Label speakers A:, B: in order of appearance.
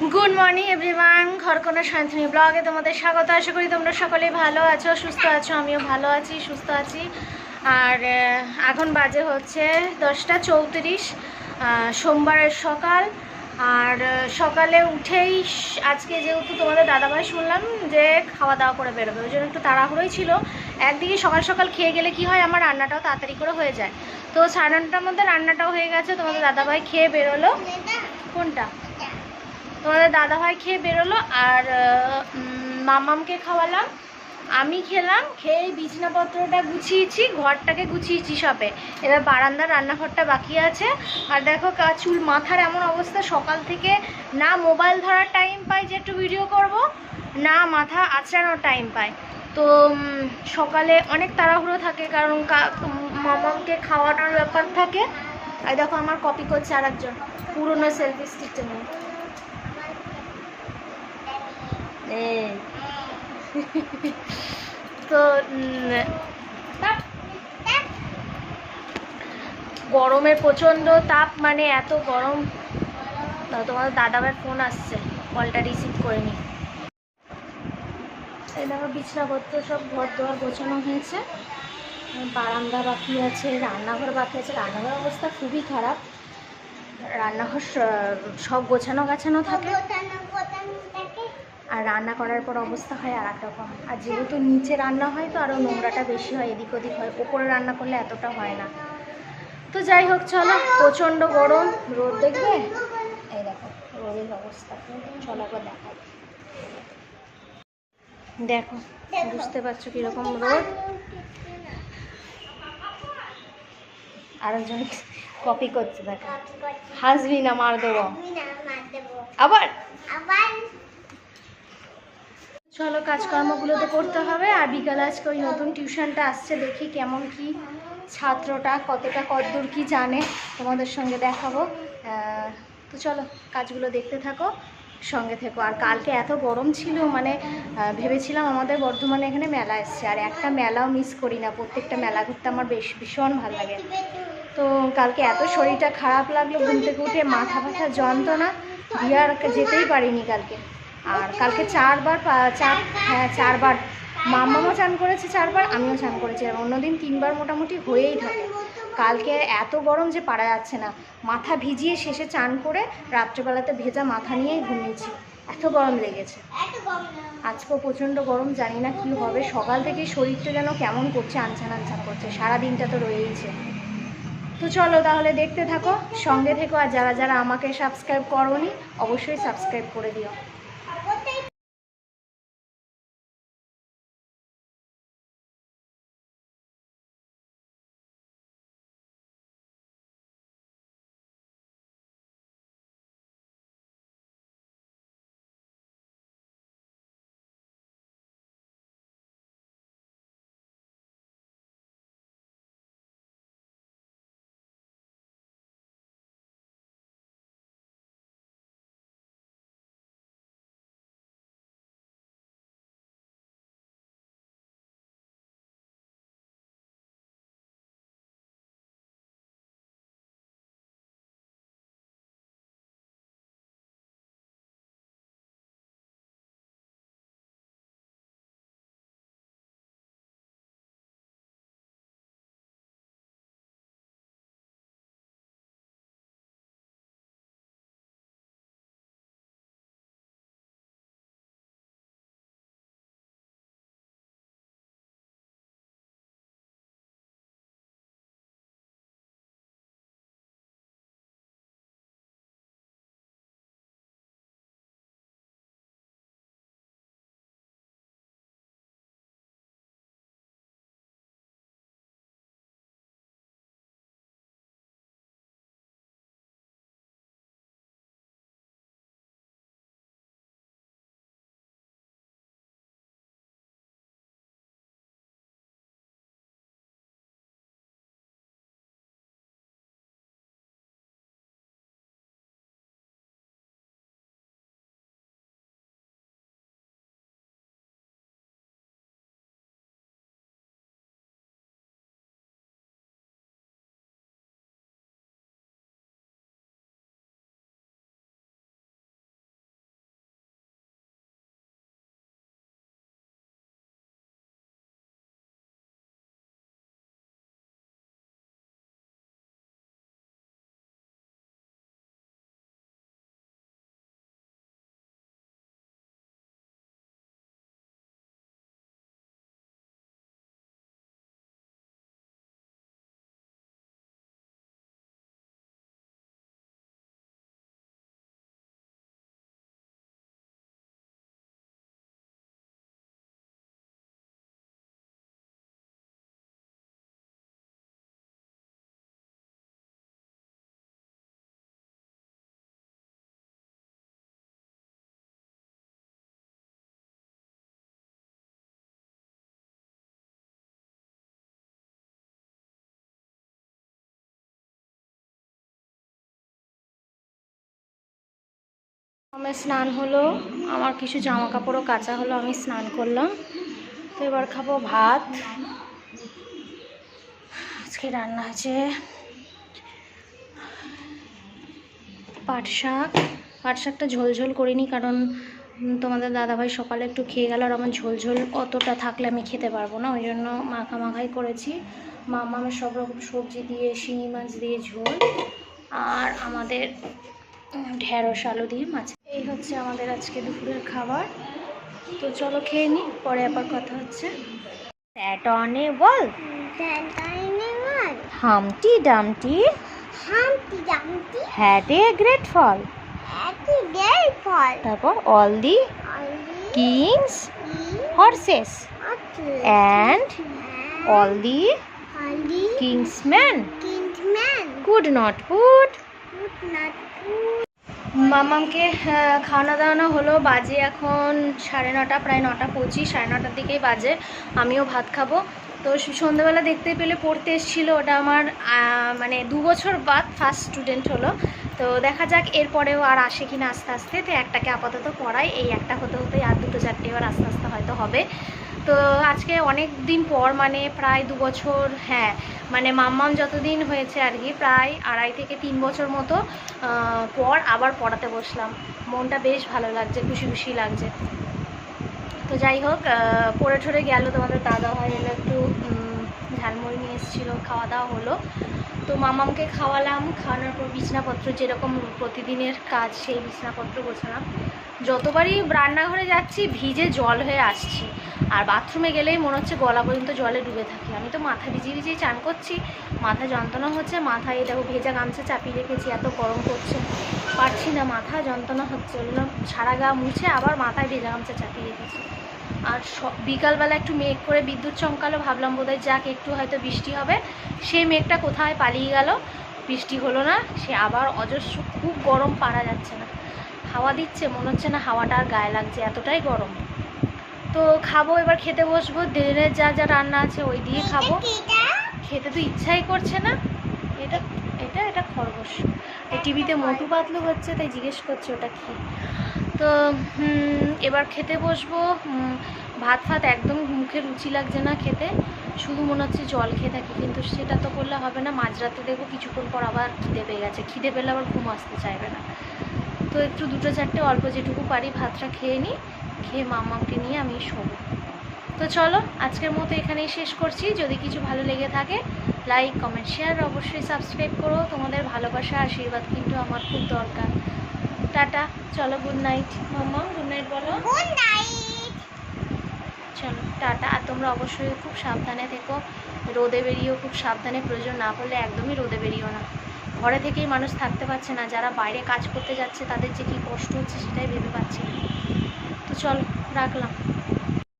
A: Good morning everyone Ghorkona Shantini ব্লগে তোমাদের স্বাগত। আশা করি তোমরা সকলে ভালো আছো, সুস্থ আছো, আমিও ভালো আছি, সুস্থ আছি। আর এখন বাজে হচ্ছে দশটা চৌত্রিশ সোমবারের সকাল। আর সকালে উঠেই আজকে যেহেতু তোমাদের দাদাভাই শুনলাম যে খাওয়া দাওয়া করে বেরোবে, ওই জন্য একটু তাড়াহুড়োই ছিল। একদিকে সকাল সকাল খেয়ে গেলে কি হয়, আমার রান্নাটাও তাড়াতাড়ি করে হয়ে যায়। তো সাড়ে নটার মধ্যে রান্নাটাও হয়ে গেছে, তোমাদের দাদাভাই খেয়ে বেরোলো। কোনটা? তোমাদের দাদাভাই খেয়ে বেরোলো আর মামামকে খাওয়ালাম। আমি খেলাম, খেয়ে বিছানাপত্রটা গুছিয়েছি, ঘরটাকে গুছিয়েছি সবে। এবার বারান্দার রান্নাঘরটা বাকি আছে। আর দেখো চুল মাথার এমন অবস্থা, সকাল থেকে না মোবাইল ধরার টাইম পাই যে একটু ভিডিও করব, না মাথা আঁচড়ানোর টাইম পাই। তো সকালে অনেক তাড়াহুড়ো থাকে কারণ মামামকে খাওয়ানোর ব্যাপার থাকে। আর দেখো আমার কপি করছে আর একজন পুরোনো সেলফি স্টিকটা নিয়ে এই। তো উম, গরমের প্রচণ্ড তাপ মানে এত গরম। তোমাদের দাদাভাই ফোন আসছে। কলটা রিসিভ করে নি। দেখো বিছনাপত্র সব ঘর দোয়ার গোছানো হয়েছে। বারান্দা বাকি আছে রান্নাঘর বাকি আছে। রান্নাঘর অবস্থা খুবই খারাপ। রান্নাঘর সব গোছানো গাছানো থাকে। আর রান্না করার পর অবস্থা হয় আর রকম। আর যেহেতু নিচে রান্না হয় তো আরও নোংরাটা বেশি হয় এদিক ওদিক হয়। ওপরে রান্না করলে এতটা হয় না। তো যাই হোক চলো প্রচণ্ড গরম রোদ দেখবে? এই দেখো রোদের অবস্থা। চলো একবার দেখাই। দেখো বুঝতে পারছ কীরকম রোদ? আরেকজন কপি করছে দেখো। হাসবি না মার দেবো। আবার? চলো কাজকর্মগুলো তো করতে হবে আর বিকালে আজকে ওই নতুন টিউশনটা আসছে, দেখি কেমন কি ছাত্রটা কতটা কতদূর কি জানে, তোমাদের সঙ্গে দেখাবো। তো চলো কাজগুলো দেখতে থাকো, সঙ্গে থেকো। আর কালকে এত গরম ছিল মানে ভেবেছিলাম আমাদের বর্ধমানে এখানে মেলা এসছে, আর একটা মেলাও মিস করি না, প্রত্যেকটা মেলা ঘুরতে আমার বেশ, ভীষণ ভালো লাগে। তো কালকে এত শরীরটা খারাপ লাগল, ঘুম থেকে উঠে মাথা ব্যথা যন্ত্রণা, দিয়ে আর যেতেই পারিনি কালকে। আর কালকে চারবার চার হ্যাঁ চারবার। মাম্মামও চান করেছে চারবার, আমিও চান করেছি। আর অন্যদিন তিনবার মোটামুটি হয়েই থাকে। কালকে এত গরম যে পারা যাচ্ছে না। মাথা ভিজিয়ে শেষে চান করে রাত্রেবেলাতে ভেজা মাথা নিয়েই ঘুমিয়েছি। এত গরম লেগেছে। আজকেও প্রচণ্ড গরম, জানি না কি হবে। সকাল থেকে শরীরটা যেন কেমন করছে আনছান আনছান করছে। সারা দিনটা তো রয়েইছে। তো চলো তাহলে দেখতে থাকো, সঙ্গে থেকো। আর যারা যারা আমাকে সাবস্ক্রাইব করোনি, অবশ্যই সাবস্ক্রাইব করে দিও। আমার স্নান হলো, আমার কিছু জামা কাপড়ও কাচা হলো, আমি স্নান করলাম। তো এবার খাব ভাত। আজকে রান্না আছে পাট শাক। পাট শাকটা ঝোল ঝোল করিনি কারণ তোমাদের দাদাভাই সকালে একটু খেয়ে গেল আর আমার ঝোল ঝোল অতটা থাকলে আমি খেতে পারব না, ওই জন্য মাখা মাখাই করেছি। মামা আমার সব রকম সবজি দিয়ে, শিঙি মাছ দিয়ে ঝোল, আর আমাদের ঢেঁড়স আলু দিয়ে মাছ। এই হচ্ছে আমাদের আজকে দুপুরের খাবার। তো চলো খেয়ে নিই পরে আবার কথা হচ্ছে। Humpty Dumpty.
B: Humpty Dumpty
A: had a great fall
B: had a great fall.
A: তারপর all the king's horses and all the king's men could not
B: not put
A: মামামকে খাওয়ানো দাওয়ানো হলো। বাজে এখন সাড়ে নটা, প্রায় নটা পঁচিশ, সাড়ে নটার দিকেই বাজে। আমিও ভাত খাব। তো সন্ধ্যেবেলা দেখতে পেলে পড়তে এসেছিল। ওটা আমার মানে দু বছর বাদ ফার্স্ট স্টুডেন্ট হলো। তো দেখা যাক এরপরেও আর আসে কিনা আস্তে আস্তে। তো একটাকে আপাতত পড়াই। এই একটা হতে হতেই আর দুটো চারটে এবার আস্তে আস্তে হয়তো হবে। তো আজকে অনেক দিন পর মানে প্রায় দু বছর হ্যাঁ মানে মাম্মাম যতদিন হয়েছে আর কি, প্রায় আড়াই থেকে তিন বছর মতো পর আবার পড়াতে বসলাম। মনটা বেশ ভালো লাগছে, খুশি খুশি লাগছে। তো যাই হোক পড়ে ঠরে গেল, তোমাদের দাদা ভাই এলো একটু ঝালমুড়ি নিয়ে এসেছিল, খাওয়া দাওয়া হলো। তো মামামকে খাওয়ালাম, খাওয়ানোর পর বিছনাপত্র যেরকম প্রতিদিনের কাজ, সেই বিছনাপত্র গোছালাম। যতবারই রান্নাঘরে যাচ্ছি, ভিজে জল হয়ে আসছি। আর বাথরুমে গেলেই মনে হচ্ছে গলা পর্যন্ত জলে ডুবে থাকি। আমি তো মাথা ভিজিয়ে ভিজিয়ে চান করছি, মাথা যন্ত্রণা হচ্ছে, মাথায় দেখো ভেজা গামছা চাপিয়ে রেখেছি, এত গরম করছে পারছি না, মাথা যন্ত্রণা হচ্ছে। ওগুলো সারা গা মুছে আবার মাথায় ভেজা গামছা চাপিয়ে রেখেছি। আর বিকালবেলা একটু মেঘ করে বিদ্যুৎ চমকালো, ভাবলাম বোধহয় যাক একটু হয়তো বৃষ্টি হবে। সেই মেঘটা কোথায় পালিয়ে গেল? বৃষ্টি হলো না, সে আবার অজস্র, খুব গরম পারা যাচ্ছে না। হাওয়া দিচ্ছে মনে হচ্ছে না হাওয়াটা আর গায়ে লাগছে এতটাই গরম। তো খাব এবার খেতে বসবো দিনের যা যা রান্না আছে ওই দিয়ে খাব। খেতে তো ইচ্ছাই করছে না। এটা এটা এটা খরগোশ। এই টিভিতে মোটু পাতলু হচ্ছে তাই জিজ্ঞেস করছে ওটা কি। তো এবার খেতে বসবো। ভাত ফাত একদম মুখে রুচি লাগছে না খেতে। শুধু মনে হচ্ছে জল খেয়ে থাকি কিন্তু সেটা তো করলে হবে না। মাঝরাতে দেখব কিছুক্ষণ পর আবার খিদে পেয়ে গেছে। খিদে পেলে আবার ঘুম আসতে চাইবে না। তো একটু দুটো চারটে অল্প যেটুকু পারি ভাতটা খেয়ে নিই খেয়ে মামাকে নিয়ে আমি শোবো। তো চলো আজকের মতো এখানেই শেষ করছি। যদি কিছু ভালো লেগে থাকে লাইক কমেন্ট শেয়ার অবশ্যই সাবস্ক্রাইব করো। তোমাদের ভালোবাসা আশীর্বাদ কিন্তু আমার খুব দরকার। টাটা চলো good night mamma good night বলো. চলো টাটা। আর তোমরা অবশ্যই খুব সাবধানে থেকো। রোদে বেরিয়েও খুব সাবধানে প্রয়োজন না পড়লে একদমই রোদে বেরিয়েও না। ঘরে থেকেই মানুষ থাকতে পারছে না। যারা বাইরে কাজ করতে যাচ্ছে, তাদের যে কী কষ্ট হচ্ছে সেটাই ভেবে পাচ্ছি না। তো চল, রাখলাম।